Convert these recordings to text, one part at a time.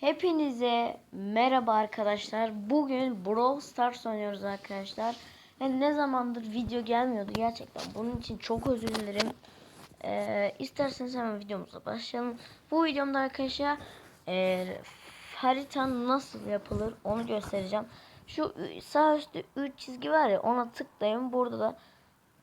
Hepinize merhaba arkadaşlar. Bugün Brawl Stars oynuyoruz arkadaşlar. Yani ne zamandır video gelmiyordu gerçekten. Bunun için çok özür dilerim. Ee, isterseniz hemen videomuza başlayalım. Bu videomda arkadaşlar e, harita nasıl yapılır onu göstereceğim. Şu sağ üstte 3 çizgi var ya ona tıklayın. Burada da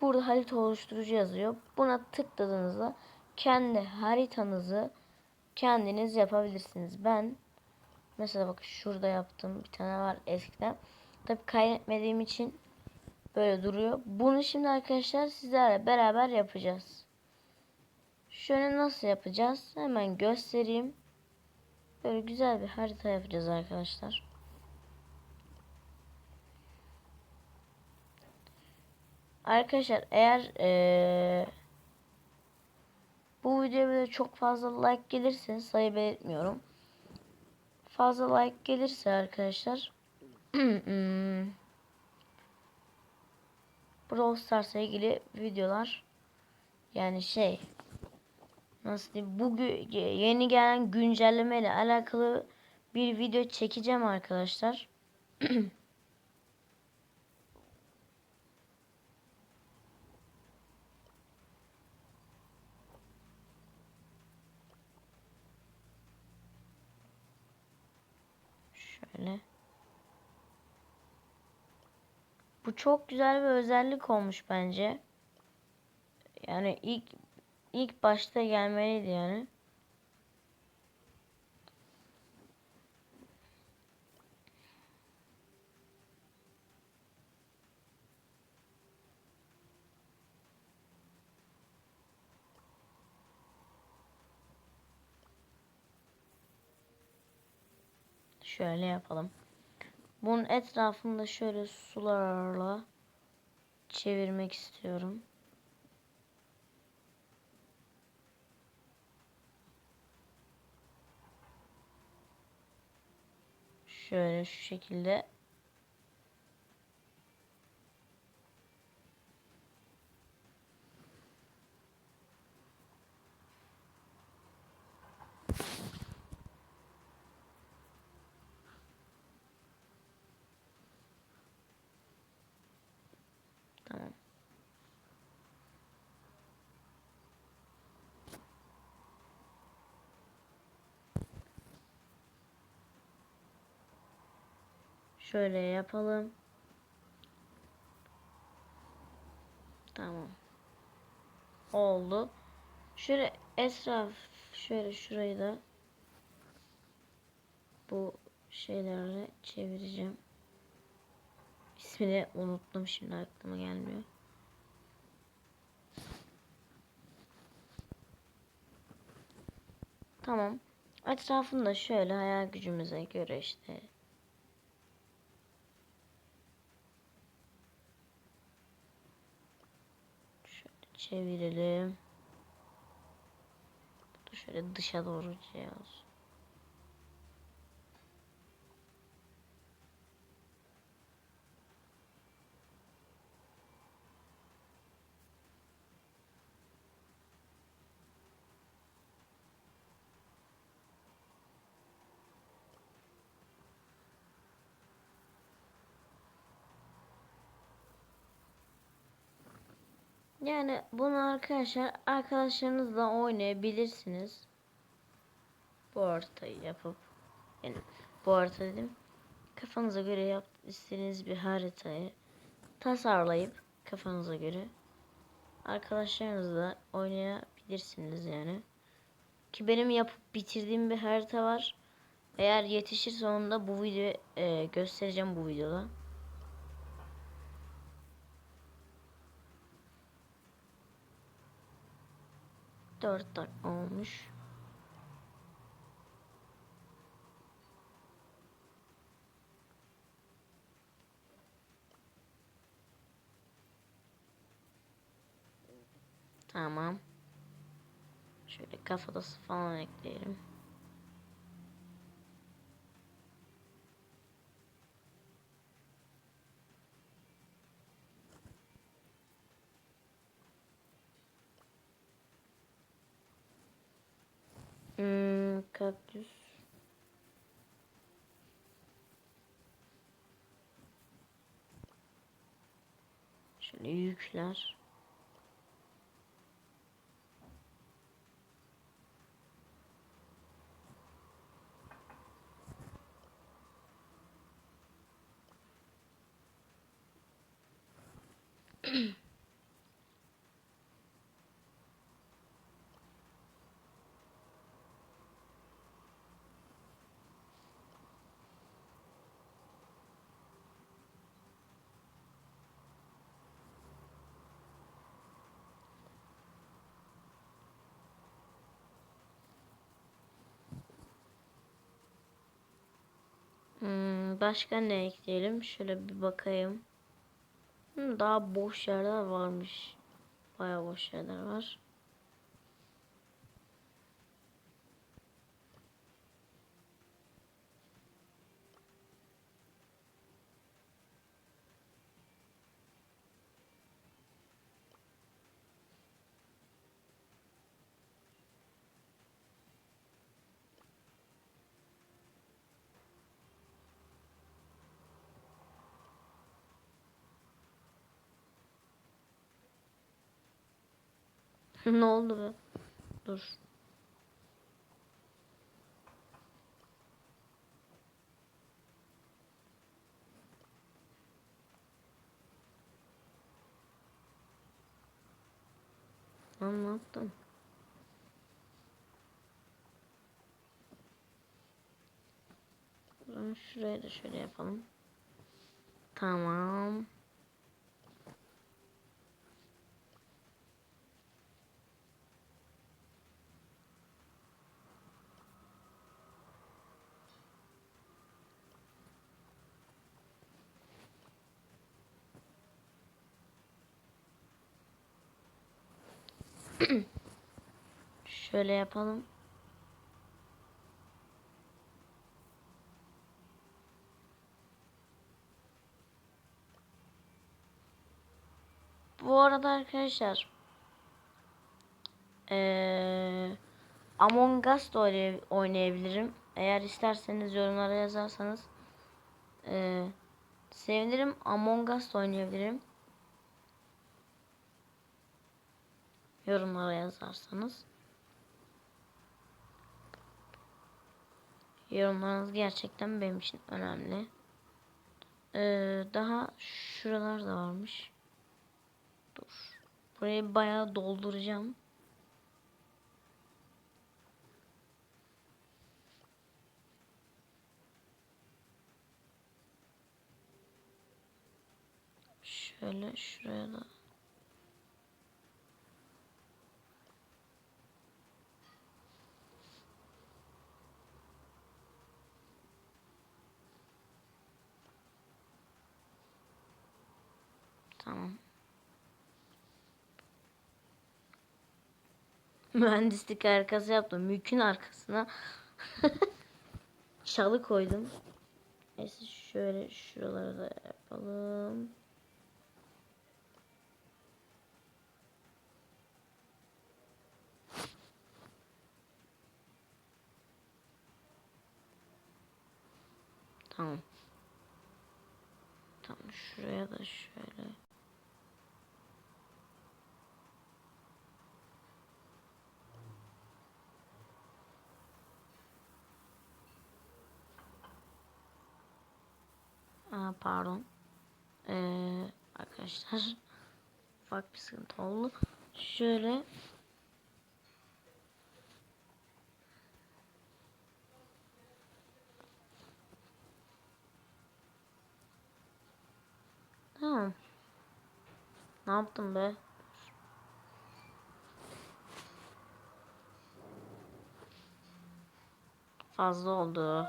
burada harita oluşturucu yazıyor. Buna tıkladığınızda kendi haritanızı kendiniz yapabilirsiniz. Ben mesela bak şurada yaptım bir tane var eskiden. Tabi kaydetmediğim için böyle duruyor. Bunu şimdi arkadaşlar sizlerle beraber yapacağız. Şöyle nasıl yapacağız? Hemen göstereyim. Böyle güzel bir harita yapacağız arkadaşlar. Arkadaşlar eğer ee, bu videoya çok fazla like gelirse sayı belirtmiyorum. Fazla like gelirse arkadaşlar. Brawl Stars'la ilgili videolar. Yani şey nasıl diyeyim? Bu yeni gelen güncelleme ile alakalı bir video çekeceğim arkadaşlar. Şöyle. Bu çok güzel bir özellik olmuş bence. Yani ilk ilk başta gelmeliydi yani. Şöyle yapalım. Bunun etrafında şöyle sularla çevirmek istiyorum. Şöyle şu şekilde Tamam. Şöyle yapalım. Tamam. Oldu. Şöyle etraf şöyle şurayı da bu şeylerle çevireceğim. İsmini unuttum şimdi aklıma gelmiyor. Tamam. Etrafında şöyle hayal gücümüze göre işte şöyle çevirelim. Şöyle dışa doğru şey. Yani bunu arkadaşlar arkadaşlarınızla oynayabilirsiniz. Bu haritayı yapıp yani bu harita dedim. Kafanıza göre yap istediğiniz bir haritayı tasarlayıp kafanıza göre arkadaşlarınızla oynayabilirsiniz yani. Ki benim yapıp bitirdiğim bir harita var. Eğer yetişir sonunda bu videoyu e, göstereceğim bu videoda. 4 dakika olmuş. Tamam. Şöyle kafatası falan ekleyelim. Hmm, kaktüs. Şöyle yükler. Başka ne ekleyelim? Şöyle bir bakayım. Daha boş yerler varmış. Bayağı boş yerler var. Ne oldu be? Dur. Lan ne yaptın? Şuraya da şöyle yapalım. Tamam. Şöyle yapalım. Bu arada arkadaşlar eee Among Us da oynay- oynayabilirim. Eğer isterseniz yorumlara yazarsanız eee sevinirim. Among Us da oynayabilirim. Yorumlara yazarsanız. Yorumlarınız gerçekten benim için önemli. Ee, daha şuralar da varmış. Dur. Burayı bayağı dolduracağım. Şöyle şuraya da. Tamam. Mühendislik arkası yaptım. Mülkün arkasına çalı koydum. Neyse şöyle şuraları da yapalım. Tamam. Tamam şuraya da şöyle. Pardon. Ee, arkadaşlar ufak bir sıkıntı oldu. Şöyle Tamam. Ne yaptım be? Fazla oldu.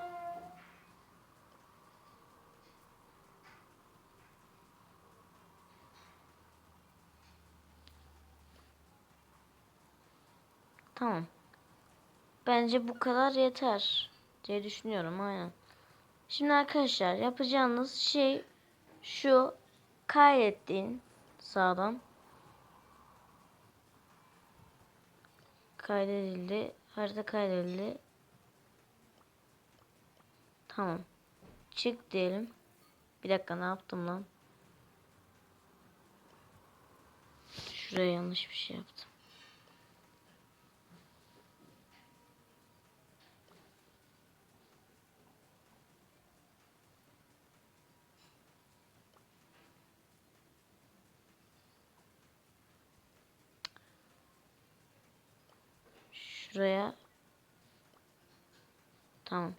Tamam. Bence bu kadar yeter diye düşünüyorum aynen. Şimdi arkadaşlar yapacağınız şey şu kaydettiğin sağdan kaydedildi. Harita kaydedildi. Tamam. Çık diyelim. Bir dakika ne yaptım lan? Şuraya yanlış bir şey yaptım. Şuraya Tamam.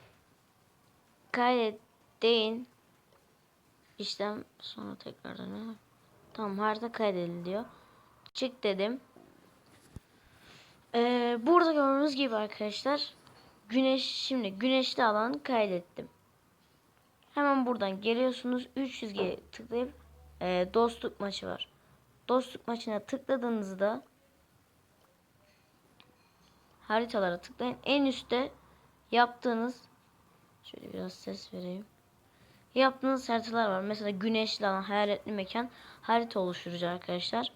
Kaydet deyin. İşlem sonra tekrardan? Tamam harita kaydediliyor. Çık dedim. Ee, burada gördüğünüz gibi arkadaşlar güneş şimdi güneşli alan kaydettim. Hemen buradan geliyorsunuz 300G tıklayıp e, dostluk maçı var. Dostluk maçına tıkladığınızda haritalara tıklayın. En üstte yaptığınız şöyle biraz ses vereyim. Yaptığınız haritalar var. Mesela güneşli alan, hayaletli mekan harita oluşturucu arkadaşlar.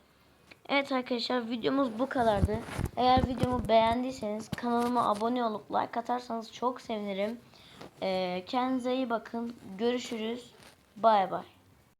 Evet arkadaşlar videomuz bu kadardı. Eğer videomu beğendiyseniz kanalıma abone olup like atarsanız çok sevinirim. Ee, kendinize iyi bakın. Görüşürüz. Bay bay.